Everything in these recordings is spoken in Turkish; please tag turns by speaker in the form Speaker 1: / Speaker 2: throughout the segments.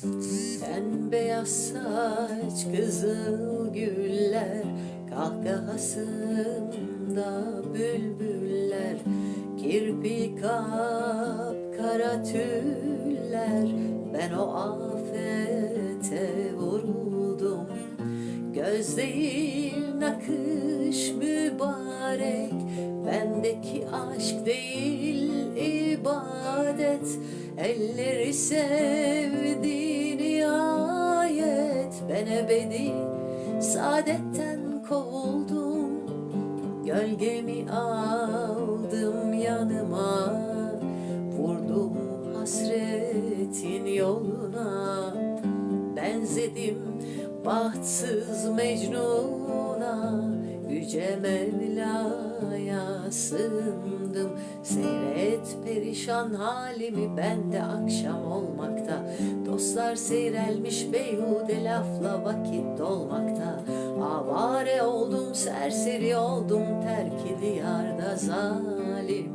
Speaker 1: Ten beyaz saç kızıl güller Kahkahasında bülbüller Kirpi kap kara tüller. Ben o afete vuruldum Göz değil nakış mübarek. Bendeki aşk değil ibadet Elleri sevdi Ben ebedi saadetten kovuldum Gölgemi aldım yanıma. Vurdum hasretin yoluna. Benzedim bahtsız Mecnun'a. Yüce Mevla'ya sığındım. Seyret perişan halimi ben de akşam olmakta. Dostlar seyrelmiş beyhude lafla vakit dolmakta. Avare oldum serseri oldum terki diyarda zalim.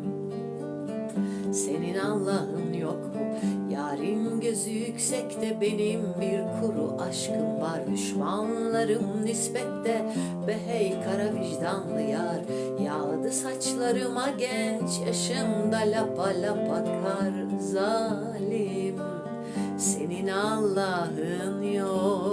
Speaker 1: Senin Allah'ın yok mu? Yarın gözü yüksekte benim bir kuru aşkım var Düşmanlarım nispette be hey kara vicdanlı yar. Yağdı saçlarıma genç yaşımda lapa lapa kar zalim. Senin Allah'ın yok